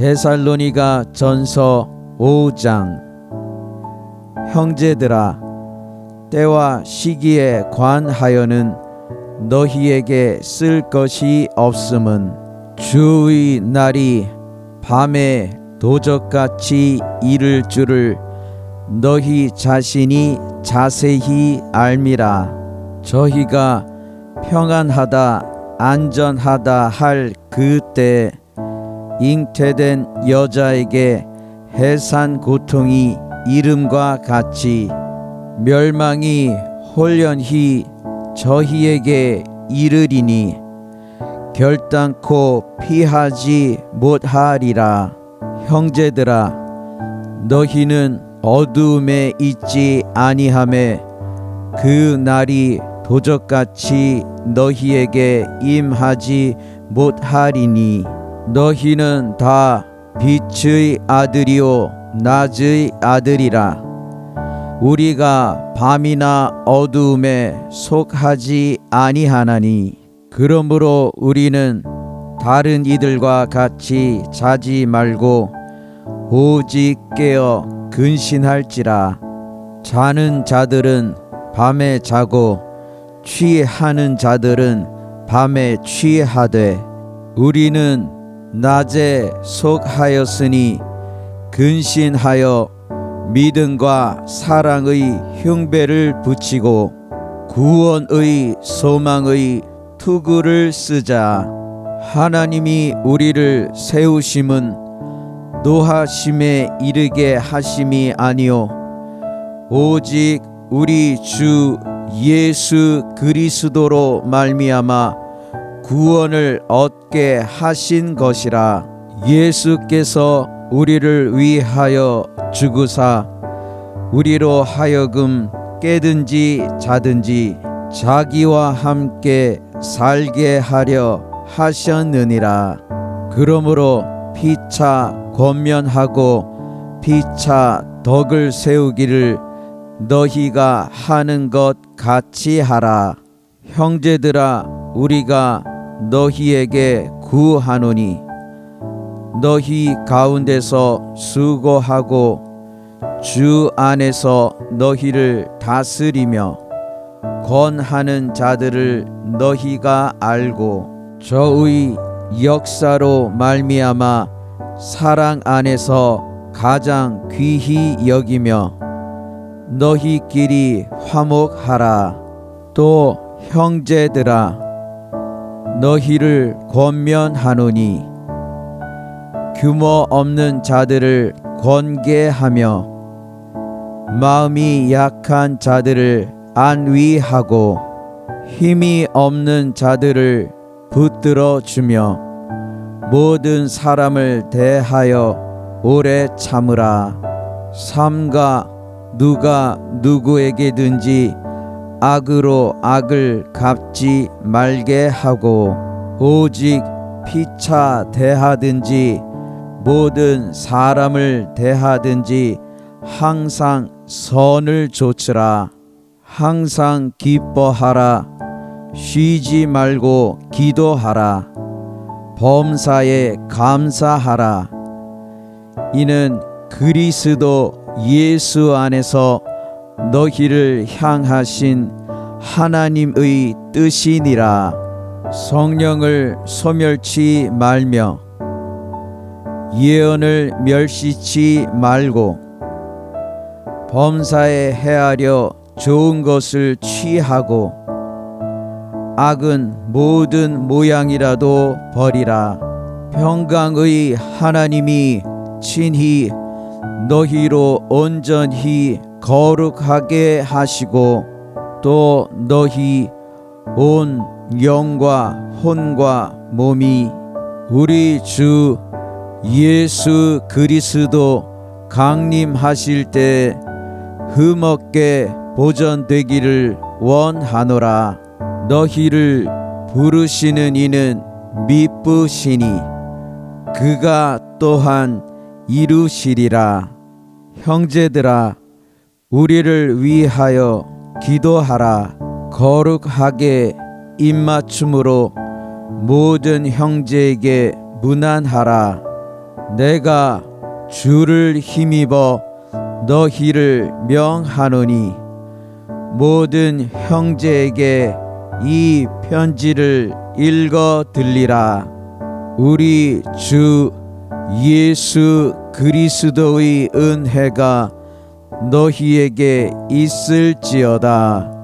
데살로니가 전서 5장. 형제들아 때와 시기에 관하여는 너희에게 쓸 것이 없음은 주의 날이 밤에 도적같이 이를 줄을 너희 자신이 자세히 알미라. 저희가 평안하다 안전하다 할 그때 잉태된 여자에게 해산 고통이 이름과 같이 멸망이 홀연히 저희에게 이르리니 결단코 피하지 못하리라. 형제들아 너희는 어두움에 있지 아니함에 그 날이 도적같이 너희에게 임하지 못하리니 너희는 다 빛의 아들이요 낮의 아들이라. 우리가 밤이나 어두움에 속하지 아니하나니. 그러므로 우리는 다른 이들과 같이 자지 말고 오직 깨어 근신할지라. 자는 자들은 밤에 자고 취하는 자들은 밤에 취하되 우리는 낮에 속하였으니 근신하여 믿음과 사랑의 흉배를 붙이고 구원의 소망의 투구를 쓰자. 하나님이 우리를 세우심은 노하심에 이르게 하심이 아니요. 오직 우리 주 예수 그리스도로 말미암아 구원을 얻게 하신 것이라 예수께서 우리를 위하여 죽으사 우리로 하여금 깨든지 자든지 자기와 함께 살게 하려 하셨느니라. 그러므로 피차 권면하고 피차 덕을 세우기를 너희가 하는 것 같이 하라. 형제들아 우리가 너희에게 구하노니 너희 가운데서 수고하고 주 안에서 너희를 다스리며 권하는 자들을 너희가 알고 저의 역사로 말미암아 사랑 안에서 가장 귀히 여기며 너희끼리 화목하라. 또 형제들아 너희를 권면하노니 규모 없는 자들을 권계하며 마음이 약한 자들을 안위하고 힘이 없는 자들을 붙들어 주며 모든 사람을 대하여 오래 참으라. 삼가 누가 누구에게든지 악으로 악을 갚지 말게 하고 오직 피차 대하든지 모든 사람을 대하든지 항상 선을 조치라. 항상 기뻐하라. 쉬지 말고 기도하라. 범사에 감사하라. 이는 그리스도 예수 안에서 너희를 향하신 하나님의 뜻이니라. 성령을 소멸치 말며 예언을 멸시치 말고 범사에 헤아려 좋은 것을 취하고 악은 모든 모양이라도 버리라. 평강의 하나님이 친히 너희로 온전히 거룩하게 하시고 또 너희 온 영과 혼과 몸이 우리 주 예수 그리스도 강림하실 때 흠없게 보존되기를 원하노라. 너희를 부르시는 이는 미쁘시니 그가 또한 이루시리라. 형제들아 우리를 위하여 기도하라. 거룩하게 입맞춤으로 모든 형제에게 무난하라. 내가 주를 힘입어 너희를 명하노니 모든 형제에게 이 편지를 읽어 들리라. 우리 주 예수 그리스도의 은혜가 너희에게 있을지어다